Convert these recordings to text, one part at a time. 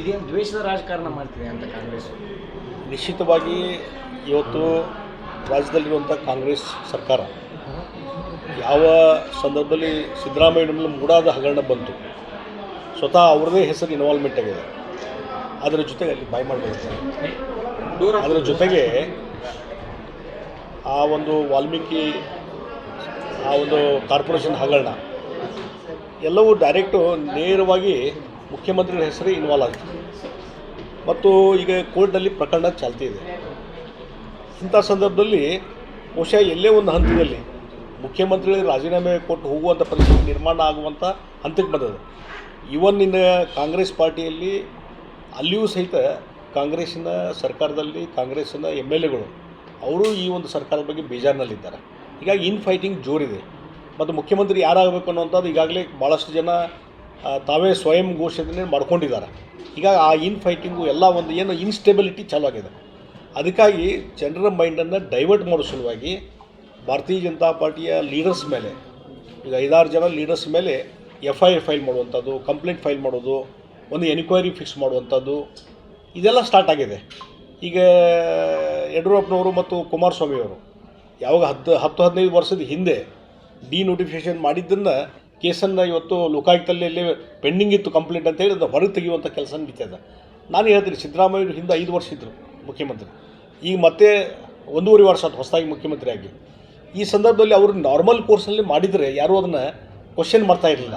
ಇದೇನು ದ್ವೇಷದ ರಾಜಕಾರಣ ಮಾಡ್ತಿದೆ ಅಂತ ಕಾಂಗ್ರೆಸ್? ನಿಶ್ಚಿತವಾಗಿ ಇವತ್ತು ರಾಜ್ಯದಲ್ಲಿರುವಂಥ ಕಾಂಗ್ರೆಸ್ ಸರ್ಕಾರ ಯಾವ ಸಂದರ್ಭದಲ್ಲಿ ಸಿದ್ದರಾಮಯ್ಯ ಮೂಡಾದ ಹಗರಣ ಬಂತು, ಸ್ವತಃ ಅವರದೇ ಹೆಸರು ಇನ್ವಾಲ್ವ್ಮೆಂಟ್ ಆಗಿದೆ. ಅದರ ಜೊತೆಗೆ ಅಲ್ಲಿ ಬಾಯ್ ಮಾಡಬೇಕು ಅದರ ಜೊತೆಗೆ ಆ ಒಂದು ವಾಲ್ಮೀಕಿ, ಆ ಒಂದು ಕಾರ್ಪೊರೇಷನ್ ಹಗರಣ, ಎಲ್ಲವೂ ಡೈರೆಕ್ಟು ನೇರವಾಗಿ ಮುಖ್ಯಮಂತ್ರಿಗಳ ಹೆಸರೇ ಇನ್ವಾಲ್ವ್ ಆಗಿದೆ ಮತ್ತು ಈಗ ಕೋರ್ಟ್ನಲ್ಲಿ ಪ್ರಕರಣ ಚಾಲ್ತಿ ಇದೆ. ಇಂಥ ಸಂದರ್ಭದಲ್ಲಿ ಬಹುಶಃ ಎಲ್ಲೇ ಒಂದು ಹಂತದಲ್ಲಿ ಮುಖ್ಯಮಂತ್ರಿಗಳಿಗೆ ರಾಜೀನಾಮೆ ಕೊಟ್ಟು ಹೋಗುವಂಥ ಪರಿಸ್ಥಿತಿ ನಿರ್ಮಾಣ ಆಗುವಂಥ ಹಂತಕ್ಕೆ ಬಂದದೆ ಇವನ್ ಇನ್ನು ಕಾಂಗ್ರೆಸ್ ಪಾರ್ಟಿಯಲ್ಲಿ ಅಲ್ಲಿಯೂ ಸಹಿತ ಕಾಂಗ್ರೆಸ್ಸಿನ ಸರ್ಕಾರದಲ್ಲಿ ಕಾಂಗ್ರೆಸ್ಸಿನ ಎಂ ಎಲ್ ಎಗಳು, ಅವರು ಈ ಒಂದು ಸರ್ಕಾರದ ಬಗ್ಗೆ ಬೇಜಾರಿನಲ್ಲಿದ್ದಾರೆ. ಹೀಗಾಗಿ ಇನ್ ಫೈಟಿಂಗ್ ಜೋರಿದೆ. ಮತ್ತು ಮುಖ್ಯಮಂತ್ರಿ ಯಾರಾಗಬೇಕು ಅನ್ನೋಂಥದ್ದು ಈಗಾಗಲೇ ಭಾಳಷ್ಟು ಜನ ತಾವೇ ಸ್ವಯಂ ಘೋಷಣೆ ಮಾಡ್ಕೊಂಡಿದ್ದಾರೆ. ಈಗ ಆ ಇನ್ ಫೈಟಿಂಗು ಎಲ್ಲ ಒಂದು ಏನು ಇನ್ಸ್ಟೆಬಿಲಿಟಿ ಚಾಲೂ ಆಗಿದೆ. ಅದಕ್ಕಾಗಿ ಜನರ ಮೈಂಡನ್ನು ಡೈವರ್ಟ್ ಮಾಡೋ ಸಲುವಾಗಿ ಭಾರತೀಯ ಜನತಾ ಪಾರ್ಟಿಯ ಲೀಡರ್ಸ್ ಮೇಲೆ, ಈಗ ಐದಾರು ಜನ ಲೀಡರ್ಸ್ ಮೇಲೆ ಎಫ್ ಐ ಆರ್ ಫೈಲ್ ಮಾಡುವಂಥದ್ದು ಕಂಪ್ಲೇಂಟ್ ಫೈಲ್ ಮಾಡೋದು, ಒಂದು ಎನ್ಕ್ವೈರಿ ಫಿಕ್ಸ್ ಮಾಡುವಂಥದ್ದು, ಇದೆಲ್ಲ ಸ್ಟಾರ್ಟ್ ಆಗಿದೆ. ಈಗ ಯಡಿಯೂರಪ್ಪನವರು ಮತ್ತು ಕುಮಾರಸ್ವಾಮಿಯವರು, ಯಾವಾಗ ಹತ್ತು ಹತ್ತು, ಹದಿನೈದು ವರ್ಷದ ಹಿಂದೆ ಡಿ ನೋಟಿಫಿಕೇಷನ್ ಮಾಡಿದ್ದನ್ನು ಕೇಸನ್ನು ಇವತ್ತು ಲೋಕಾಯುಕ್ತಲ್ಲಿ ಪೆಂಡಿಂಗ್ ಇತ್ತು ಕಂಪ್ಲೇಂಟ್ ಅಂತೇಳಿ ಅದನ್ನು ಹೊರಗೆ ತೆಗೆಯುವಂಥ ಕೆಲಸ ನಡೀತದೆ ನಾನು ಹೇಳ್ತೀನಿ ಸಿದ್ದರಾಮಯ್ಯರು ಹಿಂದೆ ಐದು ವರ್ಷ ಇದ್ದರು ಮುಖ್ಯಮಂತ್ರಿ. ಈಗ ಮತ್ತೆ ಒಂದೂವರೆ ವರ್ಷ ಆಯ್ತು ಹೊಸದಾಗಿ ಮುಖ್ಯಮಂತ್ರಿ ಆಗಿ. ಈ ಸಂದರ್ಭದಲ್ಲಿ ಅವರು ನಾರ್ಮಲ್ ಕೋರ್ಸಲ್ಲಿ ಮಾಡಿದರೆ ಯಾರೂ ಅದನ್ನು ಕ್ವಶನ್ ಮಾಡ್ತಾ ಇರಲಿಲ್ಲ.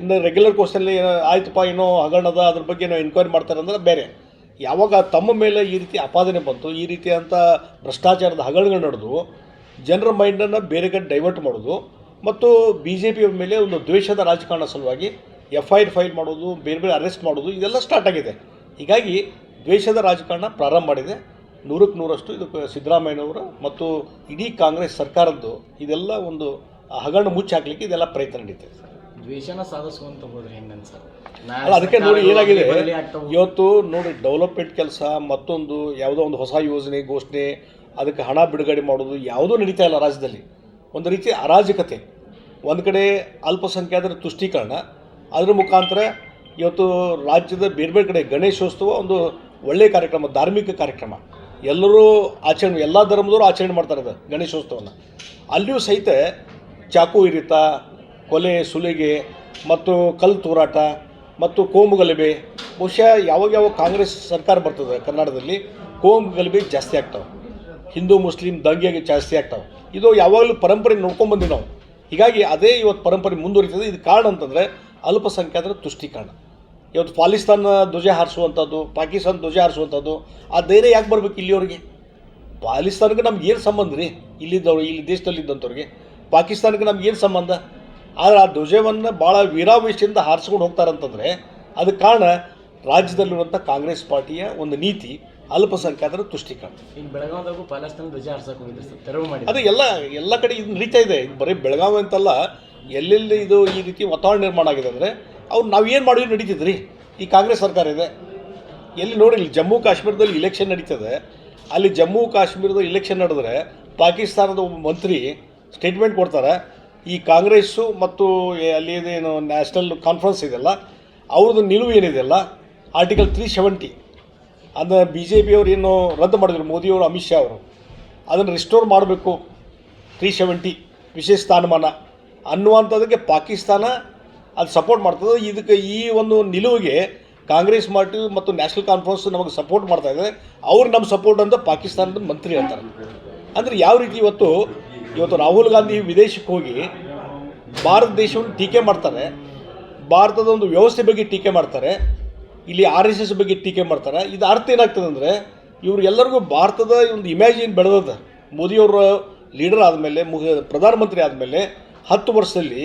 ಇನ್ನು ರೆಗ್ಯುಲರ್ ಕೋರ್ಸಲ್ಲಿ ಆಯ್ತಪ್ಪ ಏನೋ ಹಗರಣದ ಅದ್ರ ಬಗ್ಗೆ ಏನೋ ಎನ್ಕ್ವೈರಿ ಮಾಡ್ತಾರೆ ಅಂದ್ರೆ ಬೇರೆ. ಯಾವಾಗ ತಮ್ಮ ಮೇಲೆ ಈ ರೀತಿ ಆಪಾದನೆ ಬಂತು, ಈ ರೀತಿಯಂಥ ಭ್ರಷ್ಟಾಚಾರದ ಹಗರಣಗಳು ನಡೆದು ಜನರ ಮೈಂಡನ್ನು ಬೇರೆ ಕಡೆ ಡೈವರ್ಟ್ ಮಾಡೋದು ಮತ್ತು ಬಿ ಜೆ ಪಿಯ ಮೇಲೆ ಒಂದು ದ್ವೇಷದ ರಾಜಕಾರಣ ಸಲುವಾಗಿ ಎಫ್ ಐ ಆರ್ ಫೈಲ್ ಮಾಡೋದು ಬೇರೆ ಬೇರೆ ಅರೆಸ್ಟ್ ಮಾಡೋದು ಇದೆಲ್ಲ ಸ್ಟಾರ್ಟ್ ಆಗಿದೆ. ಹೀಗಾಗಿ ದ್ವೇಷದ ರಾಜಕಾರಣ ಪ್ರಾರಂಭ ಮಾಡಿದೆ. ನೂರಕ್ಕೆ ನೂರಷ್ಟು ಇದು ಸಿದ್ದರಾಮಯ್ಯನವರು ಮತ್ತು ಇಡೀ ಕಾಂಗ್ರೆಸ್ ಸರ್ಕಾರದ್ದು ಇದೆಲ್ಲ ಒಂದು ಹಗರಣ ಮುಚ್ಚಾಕ್ಲಿಕ್ಕೆ ಇದೆಲ್ಲ ಪ್ರಯತ್ನ ನಡೀತದೆ. ದ್ವೇಷನ ಸಾಧಿಸುವಂತ ಹೋದ್ರೆ ಅಲ್ಲ ಅದಕ್ಕೆ ನೋಡಿ ಏನಾಗಿದೆ? ಇವತ್ತು ನೋಡಿ ಡೆವಲಪ್ಮೆಂಟ್ ಕೆಲಸ ಮತ್ತೊಂದು ಯಾವುದೋ ಒಂದು ಹೊಸ ಯೋಜನೆ ಘೋಷಣೆ ಅದಕ್ಕೆ ಹಣ ಬಿಡುಗಡೆ ಮಾಡೋದು ಯಾವುದೂ ನಡೀತಾ ಇಲ್ಲ ರಾಜ್ಯದಲ್ಲಿ. ಒಂದು ರೀತಿ ಅರಾಜಕತೆ. ಒಂದು ಕಡೆ ಅಲ್ಪಸಂಖ್ಯಾತರ ತುಷ್ಟೀಕರಣ, ಅದರ ಮುಖಾಂತರ ಇವತ್ತು ರಾಜ್ಯದ ಬೇರೆ ಬೇರೆ ಕಡೆ ಗಣೇಶೋತ್ಸವ ಒಂದು ಒಳ್ಳೆಯ ಕಾರ್ಯಕ್ರಮ, ಧಾರ್ಮಿಕ ಕಾರ್ಯಕ್ರಮ. ಎಲ್ಲರೂ ಆಚರಣೆ, ಎಲ್ಲ ಧರ್ಮದವರು ಆಚರಣೆ ಮಾಡ್ತಾರೆ ಅದು ಗಣೇಶೋತ್ಸವನ ಅಲ್ಲಿಯೂ ಸಹಿತ ಚಾಕು ಇರಿತ, ಕೊಲೆ, ಸುಲಿಗೆ ಮತ್ತು ಕಲ್ಲು ತೂರಾಟ ಮತ್ತು ಕೋಮು ಗಲಭೆ. ಬಹುಶಃ ಯಾವಾಗ ಯಾವಾಗ ಕಾಂಗ್ರೆಸ್ ಸರ್ಕಾರ ಬರ್ತದೆ ಕರ್ನಾಟಕದಲ್ಲಿ, ಕೋಮು ಗಲಭೆ ಜಾಸ್ತಿ ಆಗ್ತಾವೆ. ಹಿಂದೂ, ಮುಸ್ಲಿಂ, ದಂಗೆಗೆ ಜಾಸ್ತಿ ಆಗ್ತಾವೆ. ಇದು ಯಾವಾಗಲೂ ಪರಂಪರೆ ನೋಡ್ಕೊಂಡ್ಬಂದಿವಿ ನಾವು. ಹೀಗಾಗಿ ಅದೇ ಇವತ್ತು ಪರಂಪರೆ ಮುಂದುವರಿತದೆ. ಇದು ಕಾರಣ ಅಂತಂದರೆ ಅಲ್ಪಸಂಖ್ಯಾತರ ತುಷ್ಟೀಕರಣ. ಇವತ್ತು ಪಾಕಿಸ್ತಾನ ಧ್ವಜ ಹಾರಿಸುವಂಥದ್ದು ಪಾಕಿಸ್ತಾನ ಧ್ವಜ ಹಾರಿಸುವಂಥದ್ದು ಆ ಧೈರ್ಯ ಯಾಕೆ ಬರಬೇಕು ಇಲ್ಲಿಯವ್ರಿಗೆ? ಪಾಕಿಸ್ತಾನಕ್ಕೆ ನಮ್ಗೆ ಏನು ಸಂಬಂಧ ರೀ? ಇಲ್ಲಿದ್ದವ್ರು, ಇಲ್ಲಿ ದೇಶದಲ್ಲಿದ್ದಂಥವ್ರಿಗೆ. ಪಾಕಿಸ್ತಾನಕ್ಕೆ ನಮ್ಗೆ ಏನು ಸಂಬಂಧ? ಆದರೆ ಆ ಧ್ವಜವನ್ನು ಭಾಳ ವೀರಾವೇಶದಿಂದ ಹಾರಿಸ್ಕೊಂಡು ಹೋಗ್ತಾರಂತಂದರೆ, ಅದಕ್ಕೆ ಕಾರಣ ರಾಜ್ಯದಲ್ಲಿರುವಂಥ ಕಾಂಗ್ರೆಸ್ ಪಾರ್ಟಿಯ ಒಂದು ನೀತಿ ಅಲ್ಪಸಂಖ್ಯಾತರ ತುಷ್ಟೀಕರಣ ಈಗ ಬೆಳಗಾವಿದಾಗೂ ಪಾಕಿಸ್ತಾನ ಧ್ವಜ ಹಾರ್ಸಕ್ ಹೋಗಿದ್ರು ಸರ್ ತೆರವು ಮಾಡಿ ಅದು ಎಲ್ಲ ಎಲ್ಲ ಕಡೆ ಇದು ನಡೀತಾ ಇದೆ. ಇದು ಬರೀ ಬೆಳಗಾವಿ ಅಂತಲ್ಲ ಎಲ್ಲೆಲ್ಲಿ ಇದು ಈ ರೀತಿ ವಾತಾವರಣ ನಿರ್ಮಾಣ ಆಗಿದೆ ಅಂದರೆ ಅವ್ರು ನಾವು ಏನು ಮಾಡಿದ್ರು ನಡೀತಿದ್ರಿ. ಈ ಕಾಂಗ್ರೆಸ್ ಸರ್ಕಾರ ಇದೆ. ಎಲ್ಲಿ ನೋಡಿ ಇಲ್ಲಿ ಜಮ್ಮು ಕಾಶ್ಮೀರದಲ್ಲಿ ಇಲೆಕ್ಷನ್ ನಡೀತದೆ. ಅಲ್ಲಿ ಜಮ್ಮು ಕಾಶ್ಮೀರದ ಇಲೆಕ್ಷನ್ ನಡೆದ್ರೆ ಪಾಕಿಸ್ತಾನದ ಒಬ್ಬ ಮಂತ್ರಿ ಸ್ಟೇಟ್ಮೆಂಟ್ ಕೊಡ್ತಾರೆ. ಈ ಕಾಂಗ್ರೆಸ್ಸು ಮತ್ತು ಅಲ್ಲಿ ಏನು ನ್ಯಾಷನಲ್ ಕಾನ್ಫರೆನ್ಸ್ ಇದೆಯಲ್ಲ ಅವ್ರದ್ದು ನಿಲುವು ಏನಿದೆಯಲ್ಲ ಆರ್ಟಿಕಲ್ ತ್ರೀ ಸೆವೆಂಟಿ ಅದನ್ನು ಬಿ ಜೆ ಪಿಯವರು ಏನು ರದ್ದು ಮಾಡಿದ್ರು ಮೋದಿಯವರು ಅಮಿತ್ ಶಾ ಅವರು. ಅದನ್ನು ರಿಸ್ಟೋರ್ ಮಾಡಬೇಕು. ತ್ರೀ ಸೆವೆಂಟಿ ವಿಶೇಷ ಸ್ಥಾನಮಾನ. ಅನ್ನುವಂಥದ್ದಕ್ಕೆ ಪಾಕಿಸ್ತಾನ ಅದು ಸಪೋರ್ಟ್ ಮಾಡ್ತದೆ. ಇದಕ್ಕೆ ಈ ಒಂದು ನಿಲುವಿಗೆ ಕಾಂಗ್ರೆಸ್ ಪಾರ್ಟಿ ಮತ್ತು ನ್ಯಾಷನಲ್ ಕಾನ್ಫರೆನ್ಸ್ ನಮಗೆ ಸಪೋರ್ಟ್ ಮಾಡ್ತಾ ಇದೆ. ಅವ್ರು ನಮ್ಮ ಸಪೋರ್ಟ್ ಅಂತ ಪಾಕಿಸ್ತಾನದ ಮಂತ್ರಿ ಹೇಳ್ತಾರೆ ಅಂದರೆ ಯಾವ ರೀತಿ ಇವತ್ತು ಇವತ್ತು ರಾಹುಲ್ ಗಾಂಧಿ ವಿದೇಶಕ್ಕೆ ಹೋಗಿ ಭಾರತ ದೇಶವನ್ನು ಟೀಕೆ ಮಾಡ್ತಾರೆ. ಭಾರತದ ಒಂದು ವ್ಯವಸ್ಥೆ ಬಗ್ಗೆ ಟೀಕೆ ಮಾಡ್ತಾರೆ. ಇಲ್ಲಿ ಆರ್ ಎಸ್ ಎಸ್ ಬಗ್ಗೆ ಟೀಕೆ ಮಾಡ್ತಾರೆ. ಇದು ಅರ್ಥ ಏನಾಗ್ತದೆ ಅಂದರೆ ಇವರು ಎಲ್ಲರಿಗೂ ಭಾರತದ ಒಂದು ಇಮೇಜ್ ಏನು ಬೆಳೆದದ? ಮೋದಿಯವರ ಲೀಡರ್ ಆದಮೇಲೆ ಮುಗ ಪ್ರಧಾನಮಂತ್ರಿ ಆದಮೇಲೆ ಹತ್ತು ವರ್ಷದಲ್ಲಿ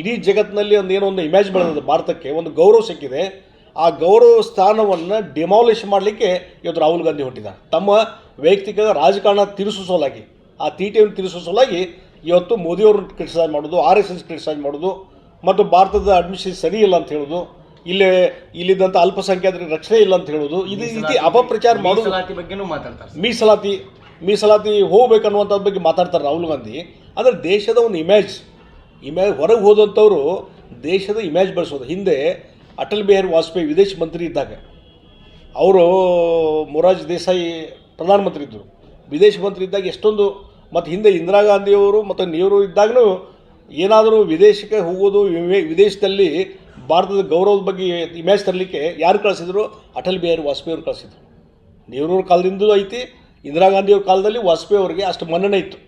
ಇಡೀ ಜಗತ್ತಿನಲ್ಲಿ ಒಂದು ಏನೋ ಒಂದು ಇಮೇಜ್ ಬೆಳೆದದ ಭಾರತಕ್ಕೆ, ಒಂದು ಗೌರವ ಸಿಕ್ಕಿದೆ. ಆ ಗೌರವ ಸ್ಥಾನವನ್ನು ಡಿಮಾಲಿಷ್ ಮಾಡಲಿಕ್ಕೆ ಇವತ್ತು ರಾಹುಲ್ ಗಾಂಧಿ ಹೊಟ್ಟಿದ್ದಾರೆ ತಮ್ಮ ವೈಯಕ್ತಿಕ ರಾಜಕಾರಣ ತಿರುಸೋ ಸಲುವಾಗಿ, ಆ ತೀಟೆಯನ್ನು ತಿರುಸೋ ಸಲುವಾಗಿ ಇವತ್ತು ಮೋದಿಯವ್ರನ್ನ ಕ್ರಿಟಿಸೈಸ್ ಮಾಡೋದು ಆರ್ ಎಸ್ ಎಸ್ ಕ್ರಿಟಿಸೈಸ್ ಮಾಡೋದು ಮತ್ತು ಭಾರತದ ಅಡ್ಮಿಷನ್ ಸರಿ ಇಲ್ಲ ಅಂತ ಹೇಳೋದು ಇಲ್ಲೇ ಇಲ್ಲಿದ್ದಂಥ ಅಲ್ಪಸಂಖ್ಯಾತರ ರಕ್ಷಣೆ ಇಲ್ಲ ಅಂತ ಹೇಳೋದು ಇದು ರೀತಿ ಅಪಪ್ರಚಾರ ಮಾಡೋದು ಮೀಸಲಾತಿ ಬಗ್ಗೆನೂ ಮಾತಾಡ್ತಾರೆ. ಮೀಸಲಾತಿ ಮೀಸಲಾತಿ ಹೋಗ್ಬೇಕನ್ನುವಂಥದ್ದು ಬಗ್ಗೆ ಮಾತಾಡ್ತಾರೆ ರಾಹುಲ್ ಗಾಂಧಿ. ಅಂದರೆ ದೇಶದ ಒಂದು ಇಮೇಜ್ ಇಮೇಜ್ ಹೊರಗೆ ಹೋದಂಥವರು ದೇಶದ ಇಮೇಜ್ ಬೆಳೆಸೋದು. ಹಿಂದೆ ಅಟಲ್ ಬಿಹಾರಿ ವಾಜಪೇಯಿ ವಿದೇಶ ಮಂತ್ರಿ ಇದ್ದಾಗ ಅವರು ಮೊರಾಜ್ ದೇಸಾಯಿ ಪ್ರಧಾನಮಂತ್ರಿ ಇದ್ದರು ವಿದೇಶ ಮಂತ್ರಿ ಇದ್ದಾಗ ಎಷ್ಟೊಂದು ಮತ್ತು ಹಿಂದೆ ಇಂದಿರಾ ಗಾಂಧಿಯವರು ಮತ್ತು ನೆಹರು ಇದ್ದಾಗಲೂ ಏನಾದರೂ ವಿದೇಶಕ್ಕೆ ಹೋಗೋದು ವಿದೇಶದಲ್ಲಿ ಭಾರತದ ಗೌರವದ ಬಗ್ಗೆ ಇಮೇಜ್ ತರಲಿಕ್ಕೆ ಯಾರು ಕಳಿಸಿದ್ರು? ಅಟಲ್ ಬಿಹಾರಿ ವಾಜಪೇಯಿ ಅವರು ಕಳಿಸಿದ್ರು. ನೆಹರೂರ ಕಾಲದಿಂದಲೂ ಐತಿ, ಇಂದಿರಾ ಗಾಂಧಿಯವ್ರ ಕಾಲದಲ್ಲಿ ವಾಜಪೇಯಿ ಅವರಿಗೆ ಅಷ್ಟು ಮನ್ನಣೆ ಇತ್ತು.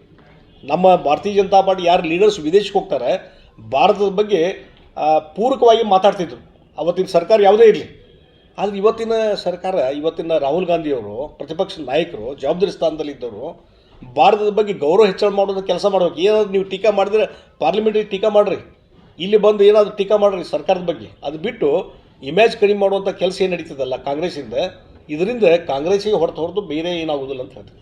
ನಮ್ಮ ಭಾರತೀಯ ಜನತಾ ಪಾರ್ಟಿ ಯಾರು ಲೀಡರ್ಸ್ ವಿದೇಶಕ್ಕೆ ಹೋಗ್ತಾರೆ, ಭಾರತದ ಬಗ್ಗೆ ಪೂರಕವಾಗಿ ಮಾತಾಡ್ತಿದ್ರು. ಅವತ್ತಿನ ಸರ್ಕಾರ ಯಾವುದೇ ಇರಲಿ. ಆದರೆ ಇವತ್ತಿನ ಸರ್ಕಾರ, ಇವತ್ತಿನ ರಾಹುಲ್ ಗಾಂಧಿಯವರು ಪ್ರತಿಪಕ್ಷ ನಾಯಕರು, ಜವಾಬ್ದಾರಿ ಸ್ಥಾನದಲ್ಲಿದ್ದವರು ಭಾರತದ ಬಗ್ಗೆ ಗೌರವ ಹೆಚ್ಚಳ ಮಾಡೋದು ಕೆಲಸ ಮಾಡಬೇಕು. ಏನಾದರೂ ನೀವು ಟೀಕಾ ಮಾಡಿದ್ರೆ ಪಾರ್ಲಿಮೆಂಟ್ರಿ ಟೀಕಾ ಮಾಡಿರಿ. ಇಲ್ಲಿ ಬಂದು ಏನಾದರೂ ಟೀಕಾ ಮಾಡ್ರಿ ಸರ್ಕಾರದ ಬಗ್ಗೆ? ಅದು ಬಿಟ್ಟು ಇಮೇಜ್ ಕಡಿಮೆ ಮಾಡುವಂಥ ಕೆಲಸ ಏನು ನಡೀತದಲ್ಲ ಕಾಂಗ್ರೆಸ್ಸಿಂದ? ಇದರಿಂದ ಕಾಂಗ್ರೆಸ್ಸಿಗೆ ಹೊರತು ಹೊರತು ಬೇರೆ ಏನಾಗುವುದಿಲ್ಲ ಅಂತ ಹೇಳ್ತೀನಿ.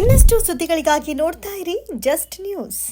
ಇನ್ನಷ್ಟು ಸುದ್ದಿಗಳಿಗಾಗಿ ನೋಡ್ತಾ ಇರಿ ಜಸ್ಟ್ ನ್ಯೂಸ್.